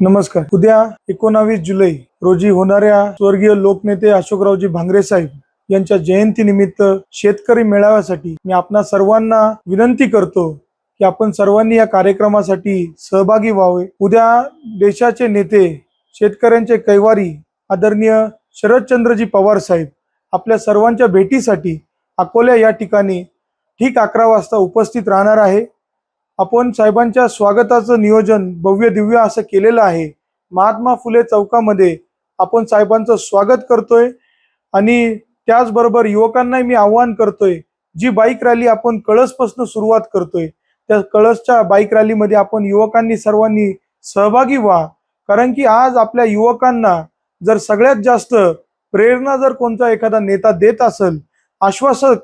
नमस्कार. उद्या एकोणावीस जुलै रोजी होणाऱ्या स्वर्गीय लोकनेते अशोकरावजी भांगरे साहेब यांच्या जयंतीनिमित्त शेतकरी मेळाव्यासाठी मी आपणा सर्वांना विनंती करतो की आपण सर्वांनी या कार्यक्रमासाठी सहभागी व्हावे. उद्या देशाचे नेते शेतकऱ्यांचे कैवारी आदरणीय शरदचंद्रजी पवार साहेब आपल्या सर्वांच्या भेटीसाठी अकोल्या या ठिकाणी ठीक अकरा वाजता उपस्थित राहणार आहे. आपण साहेबांच्या स्वागताचं नियोजन भव्य दिव्य असं केलेलं आहे. महात्मा फुले चौकामध्ये आपण साहेबांचं स्वागत करतोय आणि त्याचबरोबर युवकांनाही मी आव्हान करतोय. जी बाईक रॅली आपण कळसपासून सुरुवात करतोय त्या कळसच्या बाईक रॅलीमध्ये आपण युवकांनी सर्वांनी सहभागी व्हा. कारण की आज आपल्या युवकांना जर सगळ्यात जास्त प्रेरणा जर कोणता एखादा नेता देत असेल आश्वासक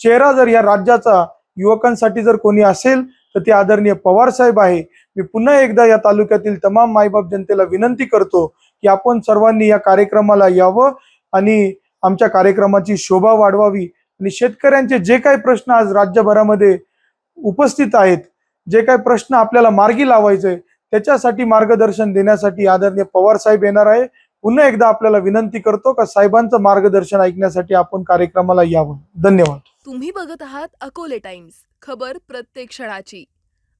चेहरा जर या राज्याचा युवकांसाठी जर कोणी असेल तर ते आदरणीय पवार साहेब आहे. मी पुन्हा एकदा या तालुक्यातील तमाम मायबाप जनतेला विनंती करतो की आपण सर्वांनी या कार्यक्रमाला यावं आणि आमच्या कार्यक्रमाची शोभा वाढवावी. आणि शेतकऱ्यांचे जे काही प्रश्न आज राज्यभरामध्ये उपस्थित आहेत जे काही प्रश्न आपल्याला मार्गी लावायचे त्याच्यासाठी मार्गदर्शन देण्यासाठी आदरणीय पवार साहेब येणार आहे. पुन्हा एकदा आपल्याला विनंती करतो का साहेबांचं मार्गदर्शन ऐकण्यासाठी आपण कार्यक्रमाला यावं. धन्यवाद. तुम्ही बघत आहात अकोले टाइम्स. खबर प्रत्येक क्षणाची.